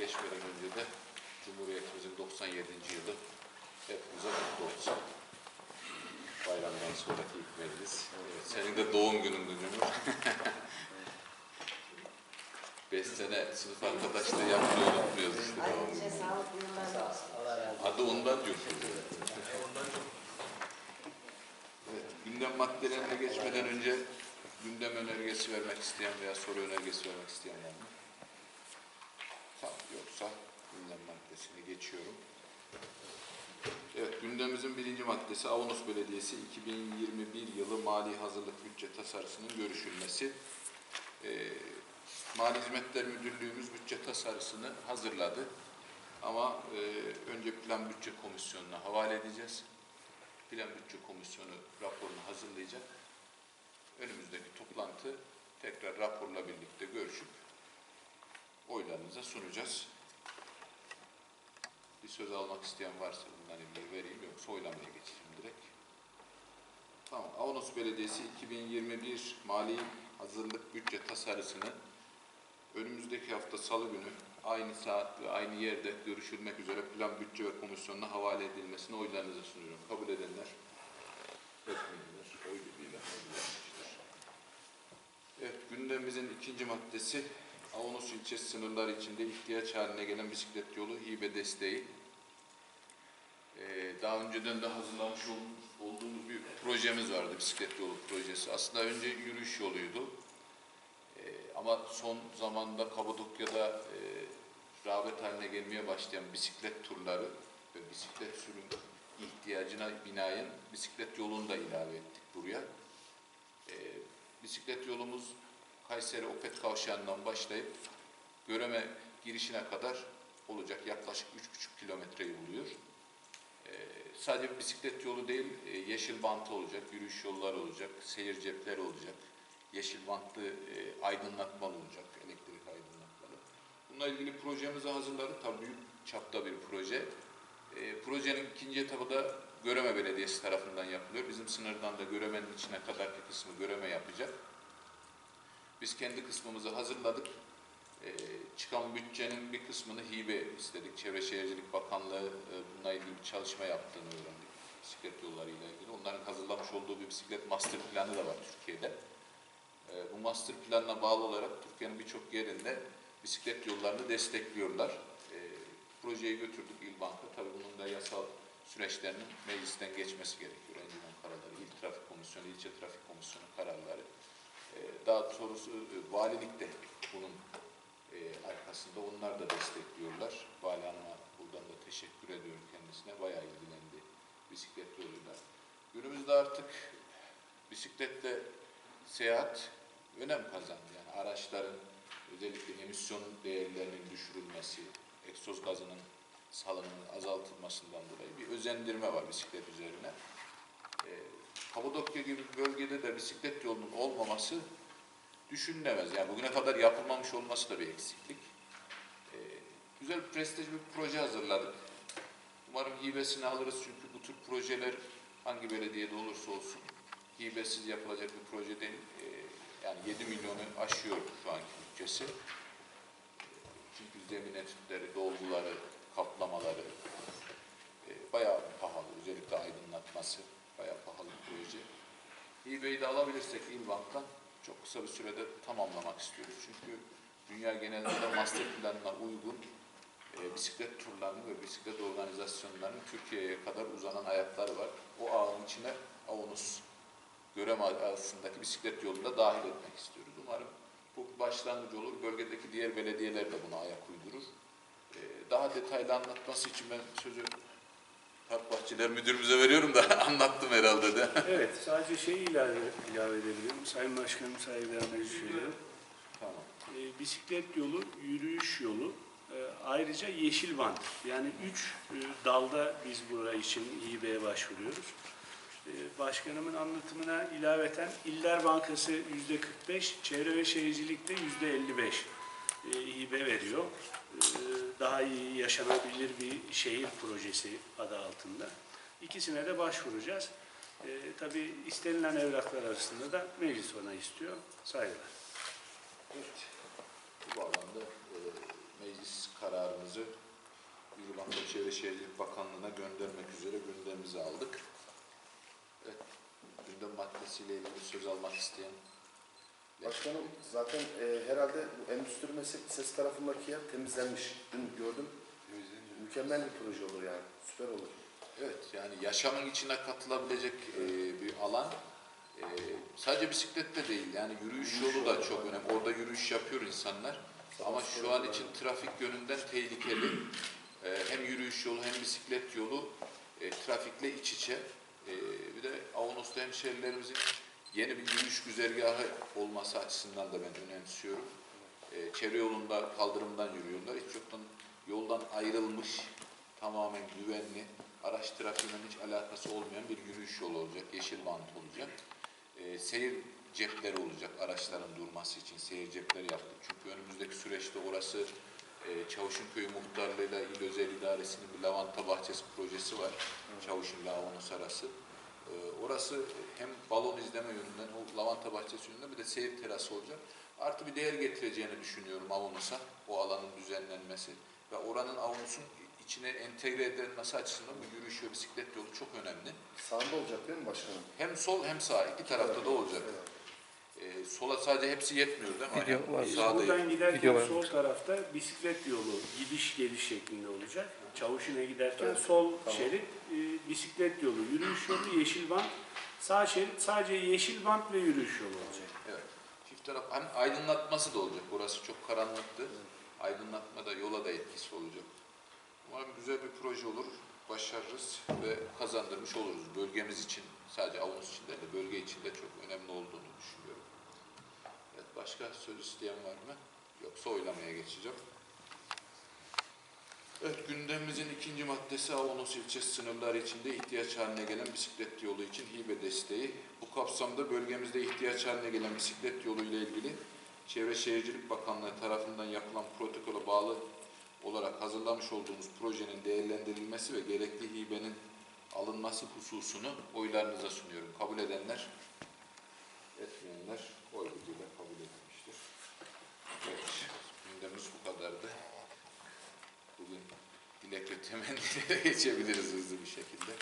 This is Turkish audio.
geçmeden önce de Cumhuriyetimizin 97. yılı hepimize mutlu olsun. Bayramdan sonraki ilk meclis. Evet, senin de doğum günün Cumhur. Beş sene sınıf arkadaşlığı yapmayı unutmuyoruz işte doğum Ayrıca günü. Adı ondan yok. Evet, gündem maddelerine geçmeden önce gündem önergesi vermek isteyen veya soru önergesi vermek isteyen var mı? Tamam, yoksa gündem maddesini geçiyorum. Evet, gündemimizin birinci maddesi Avanos Belediyesi 2021 yılı mali hazırlık bütçe tasarısının görüşülmesi. Ee, Mali Hizmetler Müdürlüğümüz bütçe tasarısını hazırladı. Ama e, önce Plan Bütçe Komisyonu'na havale edeceğiz. Plan Bütçe Komisyonu raporunu hazırlayacak. Önümüzdeki toplantı tekrar raporla birlikte görüşüp oylarınıza sunacağız. Bir söz almak isteyen varsa bundan ilgili vereyim yoksa oylamaya geçelim direkt. Tamam. Avanos Belediyesi 2021 mali hazırlık bütçe tasarısını önümüzdeki hafta salı günü aynı saat ve aynı yerde görüşülmek üzere plan bütçe ve komisyonuna havale edilmesini oylarınıza sunuyorum. Kabul edenler, etmeyenler oy birliğiyle. Evet, gündemimizin ikinci maddesi Avanos ilçesi sınırları içinde ihtiyaç haline gelen bisiklet yolu hibe desteği. Ee, daha önceden de hazırlamış ol- olduğumuz bir projemiz vardı, bisiklet yolu projesi. Aslında önce yürüyüş yoluydu. Ee, ama son zamanda Kapadokya'da e, rağbet haline gelmeye başlayan bisiklet turları ve bisiklet sürüm ihtiyacına binaen bisiklet yolunu da ilave ettik buraya. Ee, bisiklet yolumuz Kayseri Opet Kavşağı'ndan başlayıp Göreme girişine kadar olacak yaklaşık 3,5 kilometreyi buluyor. Ee, sadece bisiklet yolu değil, e, yeşil bantı olacak, yürüyüş yolları olacak, seyir cepleri olacak, yeşil bantlı e, aydınlatmalı olacak, elektrik aydınlatmalı. Bununla ilgili projemizi hazırladık. Tabii büyük çapta bir proje. E, projenin ikinci etabı da Göreme Belediyesi tarafından yapılıyor. Bizim sınırdan da Göreme'nin içine kadarki kısmı Göreme yapacak. Biz kendi kısmımızı hazırladık. E, çıkan bütçenin bir kısmını hibe istedik. Çevre Şehircilik Bakanlığı e, bununla ilgili bir çalışma yaptığını öğrendik. Bisiklet yollarıyla ilgili. Onların hazırlamış olduğu bir bisiklet master planı da var Türkiye'de. E, bu master planına bağlı olarak Türkiye'nin birçok yerinde bisiklet yollarını destekliyorlar. E, projeyi götürdük İl Banka. Tabii bunun da yasal süreçlerinin meclisten geçmesi gerekiyor. Encümen kararları, İl Trafik Komisyonu, İlçe Trafik Komisyonu kararları. E, daha sonrası e, valilik de bunun e, arkasında onlar da destekliyorlar. Vali Hanım'a buradan da teşekkür ediyorum kendisine. Bayağı ilgilendi bisiklet yoluyla. Günümüzde artık bisikletle seyahat önem kazandı. Yani araçların özellikle emisyon değerlerinin düşürülmesi, egzoz gazının salınımının azaltılmasından dolayı bir özendirme var bisiklet üzerine. E, Kapadokya gibi bir bölgede de bisiklet yolunun olmaması düşünülemez. Yani bugüne kadar yapılmamış olması da bir eksiklik. E, güzel, prestij bir proje hazırladık. Umarım hibesini alırız çünkü bu tür projeler hangi belediyede olursa olsun hibesiz yapılacak bir proje değil. E, yani 7 milyonu aşıyor şu anki bütçesi. Çünkü zemin etütleri, dolguları, kaplamaları e, bayağı pahalı. Özellikle aydınlatması bayağı pahalı bir proje. Hibeyi de alabilirsek İlbank'tan çok kısa bir sürede tamamlamak istiyoruz. Çünkü dünya genelinde master planına uygun e, bisiklet turlarının ve bisiklet organizasyonlarının Türkiye'ye kadar uzanan ayakları var. O ağın içine Avunus Göreme arasındaki bisiklet yolunu da dahil etmek istiyoruz. Umarım bu başlangıç olur. Bölgedeki diğer belediyeler de buna ayak uydurur. E, daha detaylı anlatması için ben sözü Park Bahçeler Müdürümüze veriyorum da anlattım herhalde de. Evet, sadece şey ilave, ilave edebilirim. Sayın Başkanım saygılarımı sunuyorum. tamam. E, bisiklet yolu, yürüyüş yolu, e, ayrıca yeşil bant. Yani üç e, dalda biz buraya için İİB'ye başvuruyoruz. E, başkanımın anlatımına ilaveten İller Bankası yüzde 45, Çevre ve Şehircilik'te yüzde 55 e, hibe veriyor. E, daha iyi yaşanabilir bir şehir projesi adı altında. İkisine de başvuracağız. E, tabii istenilen evraklar arasında da meclis ona istiyor. Saygılar. Evet. Bu bağlamda e, meclis kararımızı Yürübank ve Çevre Şehircilik Bakanlığı'na göndermek üzere gündemimize aldık. Evet, gündem maddesiyle ilgili söz almak isteyen Başkanım zaten e, herhalde bu endüstri meslek lisesi tarafındaki yer temizlenmiş. Dün gördüm. Mükemmel bir proje olur yani. Süper olur. Evet yani yaşamın içine katılabilecek e, bir alan. E, sadece bisiklette değil yani yürüyüş yolu da çok önemli. Orada yürüyüş yapıyor insanlar. Ama şu an için trafik yönünden tehlikeli. E, hem yürüyüş yolu hem bisiklet yolu e, trafikle iç içe. E, bir de Avanos'ta hemşehrilerimizin yeni bir yürüyüş güzergahı olması açısından da ben önemsiyorum. E, çevre yolunda kaldırımdan yürüyorlar. Hiç yoktan yoldan ayrılmış, tamamen güvenli, araç trafiğiyle hiç alakası olmayan bir yürüyüş yolu olacak, yeşil bant olacak. E, seyir cepleri olacak araçların durması için seyir cepleri yaptık. Çünkü önümüzdeki süreçte orası e, Çavuşunköy Muhtarlığı'yla İl Özel İdaresi'nin bir lavanta bahçesi projesi var. Çavuşun ile Avanos arası. E, orası hem balon izleme yönünden, o lavanta bahçesi yönünden bir de seyir terası olacak. Artı bir değer getireceğini düşünüyorum Avanos'a, o alanın düzenlenmesi. Ve oranın Avanos'un içine entegre edilmesi açısından bu yürüyüş ve bisiklet yolu çok önemli. Sağında olacak değil mi başkanım? Hem sol hem sağ iki tarafta da olacak. Evet. Ee, sola sadece hepsi yetmiyor değil mi? Video var. Sağda buradan giderken Video var. sol tarafta bisiklet yolu gidiş geliş şeklinde olacak. Çavuşine giderken Evet, sol tamam. şerit e, bisiklet yolu, yürüyüş yolu, yeşil bant. Sağ şerit sadece yeşil bant ve yürüyüş yolu olacak. Evet. Çift taraf hem aydınlatması da olacak. Burası çok karanlıktı. Aydınlatma da yola da etkisi olacak. Umarım güzel bir proje olur. Başarırız ve kazandırmış oluruz. Bölgemiz için sadece Avunus için de bölge için de çok önemli olduğunu düşünüyorum. Evet, başka söz isteyen var mı? Yoksa oylamaya geçeceğim. Evet, gündemimizin ikinci maddesi Avanos ilçesi sınırları içinde ihtiyaç haline gelen bisiklet yolu için hibe desteği. Bu kapsamda bölgemizde ihtiyaç haline gelen bisiklet yolu ile ilgili Çevre Şehircilik Bakanlığı tarafından yapılan protokole bağlı olarak hazırlamış olduğumuz projenin değerlendirilmesi ve gerekli hibenin alınması hususunu oylarınıza sunuyorum. Kabul edenler, etmeyenler oy birliğiyle kabul edilmiştir. Evet, gündemimiz bu kadardı. Bugün dilek ve temennilere geçebiliriz hızlı bir şekilde.